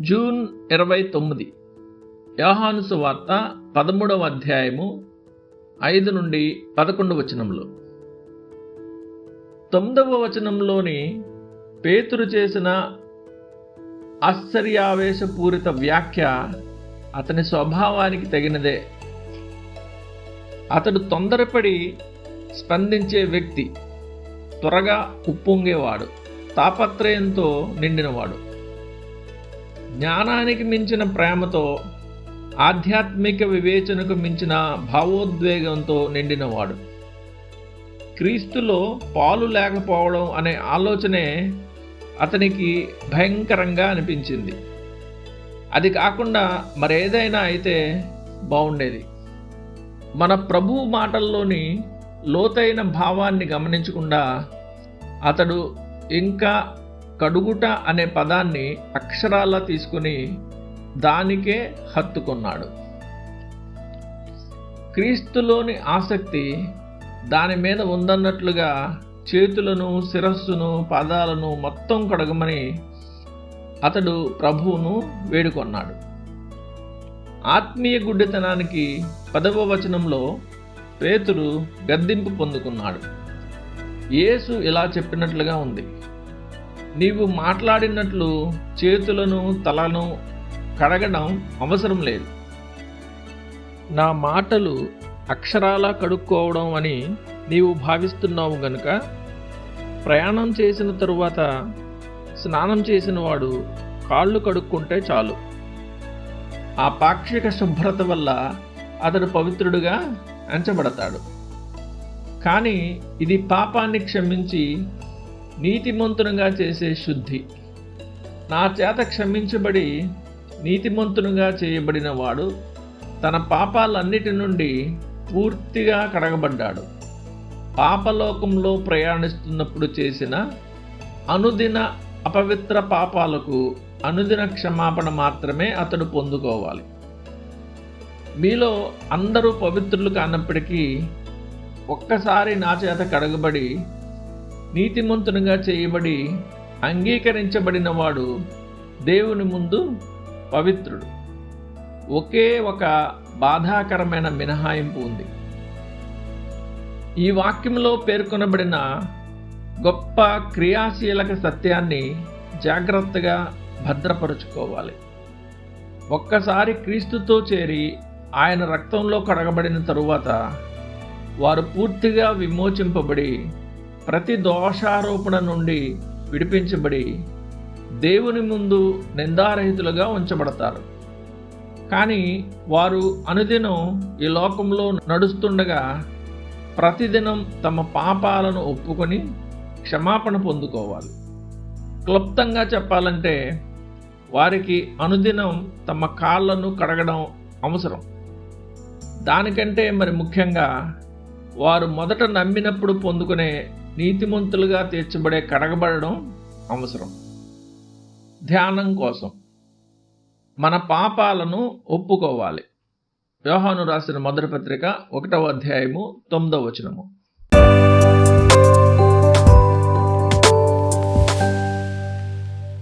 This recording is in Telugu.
జూన్ ఇరవై తొమ్మిది. యోహానుసు వార్త పదమూడవ అధ్యాయము ఐదు నుండి పదకొండు వచనంలో తొమ్మిదవ వచనంలోని పేతురు చేసిన ఆశ్చర్యావేశపూరిత వ్యాఖ్య అతని స్వభావానికి తగినదే. అతడు తొందరపడి స్పందించే వ్యక్తి త్వరగా ఉప్పొంగేవాడు తాపత్రయంతో నిండినవాడు. జ్ఞానానికి మించిన ప్రేమతో ఆధ్యాత్మిక వివేచనకు మించిన భావోద్వేగంతో నిండినవాడు. క్రీస్తులో పాలు లేకపోవడం అనే ఆలోచనే అతనికి భయంకరంగా అనిపించింది. అది కాకుండా మరేదైనా అయితే బాగుండేది మన ప్రభు మాటల్లోని లోతైన భావాన్ని గమనించకుండా అతడు ఇంకా కడుగుట అనే పదాన్ని అక్షరాల్లా తీసుకుని దానికే హత్తుకున్నాడు. క్రీస్తులోని ఆసక్తి దాని మీద ఉందన్నట్లుగా చేతులను శిరస్సును పాదాలను మొత్తం కడగమని అతడు ప్రభువును వేడుకొన్నాడు. ఆత్మీయ గుడ్డితనానికి పదవ వచనంలో పేతురు గద్దింపు పొందుకున్నాడు. యేసు ఇలా చెప్పినట్లుగా ఉంది. నీవు మాట్లాడినట్లు చేతులను తలను కడగడం అవసరం లేదు. నా మాటలు అక్షరాలా కడుక్కోవడం అని నీవు భావిస్తున్నావు గనుక ప్రయాణం చేసిన తరువాత స్నానం చేసిన వాడు కాళ్ళు కడుక్కుంటే చాలు. ఆ పాక్షిక శుభ్రత వల్ల అతడు పవిత్రుడుగా ఎంచబడతాడు. కానీ ఇది పాపాన్ని క్షమించి నీతిమంతునిగా చేసే శుద్ధి. నా చేత క్షమించబడి నీతిమంతునిగా చేయబడిన వాడు తన పాపాలన్నిటి నుండి పూర్తిగా కడగబడ్డాడు. పాపలోకంలో ప్రయాణిస్తున్నప్పుడు చేసిన అనుదిన అపవిత్ర పాపాలకు అనుదిన క్షమాపణ మాత్రమే అతడు పొందుకోవాలి. మీలో అందరూ పవిత్రులు కానప్పటికీ ఒక్కసారి నా చేత కడగబడి నీతిమంతునిగా చేయబడి అంగీకరించబడినవాడు దేవుని ముందు పవిత్రుడు. ఒకే ఒక బాధాకరమైన మినహాయింపు ఉంది. ఈ వాక్యంలో పేర్కొనబడిన గొప్ప క్రియాశీలక సత్యాన్ని జాగ్రత్తగా భద్రపరుచుకోవాలి. ఒక్కసారి క్రీస్తుతో చేరి ఆయన రక్తంలో కడగబడిన తరువాత వారు పూర్తిగా విమోచింపబడి ప్రతి దోషారోపణ నుండి విడిపించబడి దేవుని ముందు నిందారహితులుగా ఉంచబడతారు. కానీ వారు అనుదినం ఈ లోకంలో నడుస్తుండగా ప్రతిదినం తమ పాపాలను ఒప్పుకొని క్షమాపణ పొందుకోవాలి. క్లుప్తంగా చెప్పాలంటే వారికి అనుదినం తమ కాళ్ళను కడగడం అవసరం. దానికంటే మరి ముఖ్యంగా వారు మొదట నమ్మినప్పుడు పొందుకునే నీతిమంతులుగా తీర్చబడే కడగబడడం అవసరం. ధ్యానం కోసం. మన పాపాలను ఒప్పుకోవాలి. వ్యవహాను రాసిన మొదటి పత్రిక ఒకటవ అధ్యాయము తొమ్మిదవ వచనము.